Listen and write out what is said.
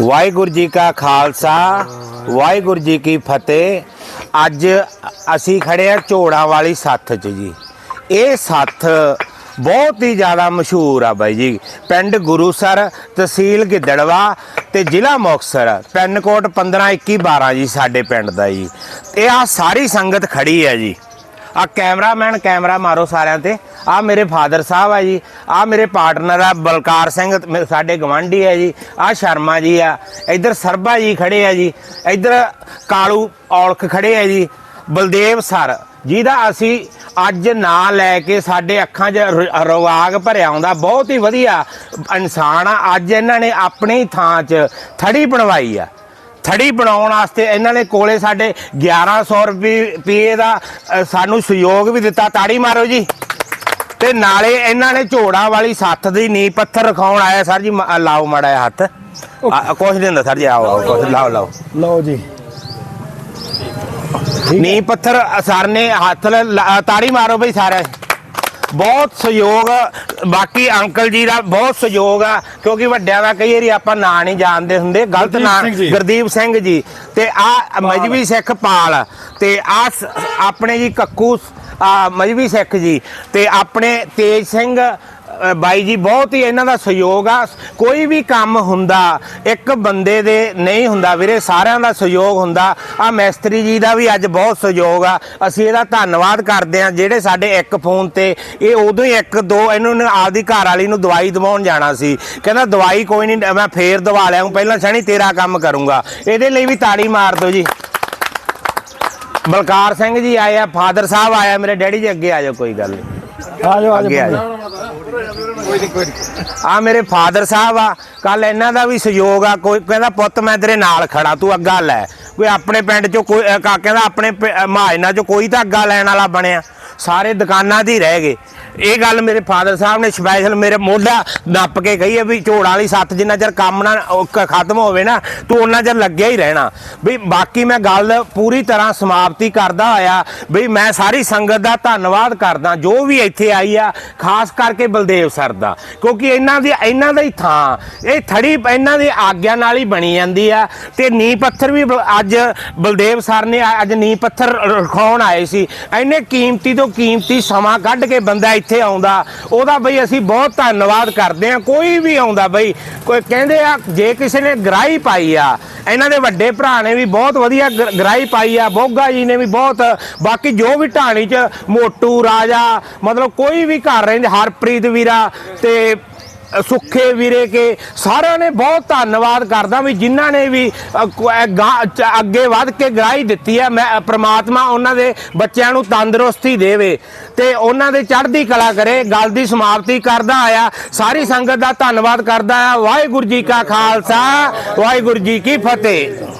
ਵਾਹਿਗੁਰੂ ਜੀ ਕਾ ਖਾਲਸਾ, ਵਾਹਿਗੁਰੂ ਜੀ ਕੀ ਫਤਿਹ। ਅੱਜ ਅਸੀਂ ਖੜੇ ਆ ਝੋੜਾਂ ਵਾਲੀ ਸੱਥ 'ਚ ਜੀ। ਇਹ ਸੱਥ ਬਹੁਤ ਹੀ ਜ਼ਿਆਦਾ ਮਸ਼ਹੂਰ ਆ ਬਾਈ ਜੀ। ਪਿੰਡ ਗੁਰੂਸਰ, ਤਹਿਸੀਲ ਗਿੱਦੜਵਾ ਤੇ ਜ਼ਿਲ੍ਹਾ ਮੁਕਤਸਰ। ਪਿੰਨ ਕੋਡ 152112 ਜੀ ਸਾਡੇ ਪਿੰਡ ਦਾ ਜੀ। ਇਹ ਆ ਸਾਰੀ ਸੰਗਤ ਖੜੀ ਹੈ ਜੀ। ਆ ਕੈਮਰਾਮੈਨ, ਕੈਮਰਾ ਮਾਰੋ ਸਾਰਿਆਂ ਤੇ। ਆ ਮੇਰੇ ਫਾਦਰ ਸਾਹਿਬ ਆ ਜੀ। ਆ ਮੇਰੇ ਪਾਰਟਨਰ ਆ ਬਲਕਾਰ ਸਿੰਘ, ਮੇ- ਸਾਡੇ ਗਵਾਂਢੀ ਆ ਜੀ। ਆ ਸ਼ਰਮਾ ਜੀ ਆ। ਇੱਧਰ ਸਰਬਾ ਜੀ ਖੜੇ ਆ ਜੀ। ਇੱਧਰ ਕਾਲੂ ਔਲਖ ਖੜੇ ਆ ਜੀ। ਬਲਦੇਵ ਸਰ, ਜਿਹਦਾ ਅਸੀਂ ਅੱਜ ਨਾਂ ਲੈ ਕੇ ਸਾਡੇ ਅੱਖਾਂ 'ਚ ਰ- ਰਵਾਗ ਭਰਿਆ ਆਉਂਦਾ ਬਹੁਤ ਹੀ ਵਧੀਆ ਇਨਸਾਨ ਆ। ਅੱਜ ਇਹਨਾਂ ਨੇ ਆਪਣੀ ਥਾਂ 'ਚ ਥੜੀ ਬਣਵਾਈ ਆ। ਥੜੀ ਬਣਾਉਣ ਵਾਸਤੇ ਇਹਨਾਂ ਨੇ ਕੋਲੇ ਸਾਡੇ 1100 ਰੁਪਏ ਦਾ ਸਾਨੂੰ ਸਹਿਯੋਗ ਵੀ ਦਿੱਤਾ। ਤਾੜੀ ਮਾਰੋ ਜੀ। ਤੇ ਨਾਲੇ ਇਹਨਾਂ ਨੇ ਝੋੜਾ ਵਾਲੀ ਸੱਥ ਦੀ ਨੀ ਪੱਥਰ ਰਖਾਉਣ ਆਇਆ। ਸਰ ਜੀ ਲਾਓ ਮਾੜਾ ਹੱਥ। ਕੁਛ ਨਹੀਂ ਹੁੰਦਾ ਸਰ ਜੀ ਆਓ ਆਓ ਕੁਛ ਲਾਓ ਲਾਓ। ਲਓ ਜੀ। ਨੀ ਪੱਥਰ ਸਰ ਨੇ ਹੱਥ ਤਾੜੀ ਮਾਰੋ ਬਈ ਸਾਰੇ। ਬਹੁਤ ਸਹਿਯੋਗ ਬਾਕੀ ਅੰਕਲ ਜੀ ਦਾ ਬਹੁਤ ਸਹਿਯੋਗ ਆ ਕਿਉਂਕਿ ਵੱਡਿਆਂ ਦਾ ਕਈ ਵਾਰੀ ਆਪਾਂ ਨਾਂ ਨਹੀਂ ਜਾਣਦੇ ਹੁੰਦੇ। ਗਲਤ ਨਾਂ। ਗੁਰਦੀਪ ਸਿੰਘ ਜੀ। ਤੇ ਆ ਮਜਬੀ ਸਿੱਖ ਪਾਲ। ਤੇ ਆ ਆਪਣੇ ਜੀ ਕੱਕੂ ਆ ਮਜਬੀ ਸਿੱਖ ਜੀ। ਤੇ ਆਪਣੇ ਤੇਜ ਸਿੰਘ ਬਾਈ ਜੀ, ਬਹੁਤ ਹੀ ਇਹਨਾਂ ਦਾ ਸਹਿਯੋਗ ਆ। ਕੋਈ ਵੀ ਕੰਮ ਹੁੰਦਾ, ਇੱਕ ਬੰਦੇ ਦੇ ਨਹੀਂ ਹੁੰਦਾ ਵੀਰੇ, ਸਾਰਿਆਂ ਦਾ ਸਹਿਯੋਗ ਹੁੰਦਾ। ਆ ਮੈਸਤਰੀ ਜੀ ਦਾ ਵੀ ਅੱਜ ਬਹੁਤ ਸਹਿਯੋਗ ਆ। ਅਸੀਂ ਇਹਦਾ ਧੰਨਵਾਦ ਕਰਦੇ ਆ ਜਿਹੜੇ ਸਾਡੇ ਇੱਕ ਫੋਨ ਤੇ, ਇਹ ਉਦੋਂ ਹੀ ਇੱਕ, ਦੋ, ਇਹਨੂੰ ਨੇ ਆਪਦੀ ਘਰ ਵਾਲੀ ਨੂੰ ਦਵਾਈ ਦਵਾਉਣ ਜਾਣਾ ਸੀ। ਕਹਿੰਦਾ, ਦਵਾਈ ਕੋਈ ਨਹੀਂ, ਮੈਂ ਫੇਰ ਦਵਾ ਲਿਆਉਂ ਪਹਿਲਾਂ ਸ਼ਨੀ ਤੇਰਾ ਕੰਮ ਕਰੂੰਗਾ। ਇਹਦੇ ਲਈ ਵੀ ਤਾੜੀ ਮਾਰ ਦਿਓ ਜੀ। ਬਲਕਾਰ ਸਿੰਘ ਜੀ ਆਏ ਆ, ਫਾਦਰ ਸਾਹਿਬ ਆਇਆ ਮੇਰੇ ਡੈਡੀ ਜੀ ਅੱਗੇ ਆ ਜਾਓ, ਕੋਈ ਗੱਲ ਨਹੀਂ। ਆ ਜਾਓ ਆ ਅੱਗੇ ਆ ਜਾਓ ਆ ਮੇਰੇ ਫਾਦਰ ਸਾਹਿਬ ਆ ਕੱਲ ਇਹਨਾਂ ਦਾ ਵੀ ਸਹਿਯੋਗ ਆ ਕੋਈ ਕਹਿੰਦਾ ਪੁੱਤ ਮੈਂ ਤੇਰੇ ਨਾਲ ਖੜਾ ਤੂੰ ਅੱਗਾ ਲੈ। ਕੋਈ ਆਪਣੇ ਪਿੰਡ ਚੋਂ ਕੋਈ ਅਹ ਕਾ- ਕਹਿੰਦਾ ਆਪਣੇ ਮਹਾਜਨਾਂ ਚੋਂ ਕੋਈ ਤਾਂ ਅੱਗਾ ਲੈਣ ਵਾਲਾ ਬਣਿਆ। ਸਾਰੇ ਦੁਕਾਨਾਂ ਦੀ ਰਹਿ ਗਏ। ਇਹ ਗੱਲ ਮੇਰੇ ਫਾਦਰ ਸਾਹਿਬ ਨੇ ਸਪੈਸ਼ਲ ਮੇਰੇ ਮੋਢਾ ਨੱਪ ਕੇ ਕਹੀ ਹੈ ਵੀ ਝੋੜ ਵਾਲੀ ਸੱਤ ਜਿੰਨਾ ਚਿਰ ਕੰਮ ਨਾ ਉਹ ਖਤਮ ਹੋਵੇ ਨਾ, ਤੂੰ ਉਹਨਾਂ ਚਿਰ ਲੱਗਿਆ ਹੀ ਰਹਿਣਾ। ਵੀ ਬਾਕੀ ਮੈਂ ਗੱਲ ਪੂਰੀ ਤਰ੍ਹਾਂ ਸਮਾਪਤੀ ਕਰਦਾ ਹੋਇਆ ਵੀ ਮੈਂ ਸਾਰੀ ਸੰਗਤ ਦਾ ਧੰਨਵਾਦ ਕਰਦਾ, ਜੋ ਵੀ ਇੱਥੇ ਆਈ ਆ, ਖਾਸ ਕਰਕੇ ਬਲਦੇਵ ਸਰ ਦਾ। ਕਿਉਂਕਿ ਇਹਨਾਂ ਦੀ, ਇਹਨਾਂ ਦਾ ਹੀ ਥਾਂ, ਇਹ ਥੜੀ ਇਹਨਾਂ ਦੀ ਆਗਿਆ ਨਾਲ ਹੀ ਬਣੀ ਜਾਂਦੀ ਆ। ਤੇ ਨੀ ਪੱਥਰ ਵੀ ਬ- ਅੱਜ ਬਲਦੇਵ ਸਰ ਨੇ, ਅੱਜ ਨੀ ਪੱਥਰ ਰਖਾਉਣ ਆਏ ਸੀ। ਇੰਨੇ ਕੀਮਤੀ ਤੋਂ ਕੀਮਤੀ ਸਮਾਂ ਕੱਢ ਕੇ ਬੰਦਾ ਇੱਥੇ ਆਉਂਦਾ। ਉਹਦਾ ਬਈ ਅਸੀਂ ਬਹੁਤ ਧੰਨਵਾਦ ਕਰਦੇ ਆ ਕੋਈ ਵੀ ਆਉਂਦਾ ਬਈ, ਕੋਈ ਕਹਿੰਦੇ ਆ, ਜੇ ਕਿਸੇ ਨੇ ਗਰਾਈ ਪਾਈ ਆ, ਇਹਨਾਂ ਦੇ ਵੱਡੇ ਭਰਾ ਨੇ ਵੀ ਬਹੁਤ ਵਧੀਆ ਗ- ਗਰਾਈ ਪਾਈ ਆ, ਬੋਗਾ ਜੀ ਨੇ ਵੀ ਬਹੁਤ, ਬਾਕੀ ਜੋ ਵੀ ਢਾਣੀ ਚ ਮੋਟੂ ਰਾਜਾ, ਮਤਲਬ ਕੋਈ ਵੀ ਘਰ ਰਹਿੰਦੇ, ਹਰਪ੍ਰੀਤ ਵੀਰਾ ਤੇ ਸੁੱਖੇ ਵੀਰੇ ਕੇ ਸਾਰਿਆਂ ਨੇ ਬਹੁਤ ਧੰਨਵਾਦ ਕਰਦਾ ਵੀ ਜਿਨ੍ਹਾਂ ਨੇ ਵੀ ਅ, ਅੱਗੇ ਵੱਧ ਕੇ ਗ੍ਰਾਹੀ ਦਿੱਤੀ ਹੈ। ਮੈਂ ਪ੍ਰਮਾਤਮਾ ਉਹਨਾਂ ਦੇ ਬੱਚਿਆਂ ਨੂੰ ਤੰਦਰੁਸਤੀ ਦੇਵੇ ਤੇ ਉਹਨਾਂ ਦੇ ਚੜ੍ਹਦੀ ਕਲਾ ਕਰੇ ਗੱਲ ਦੀ ਸਮਾਪਤੀ ਕਰਦਾ ਆਇਆ। ਸਾਰੀ ਸੰਗਤ ਦਾ ਧੰਨਵਾਦ ਕਰਦਾ ਆ ਵਾਹਿਗੁਰੂ ਜੀ ਕਾ ਖਾਲਸਾ ਵਾਹਿਗੁਰੂ ਜੀ ਕੀ ਫਤਿਹ।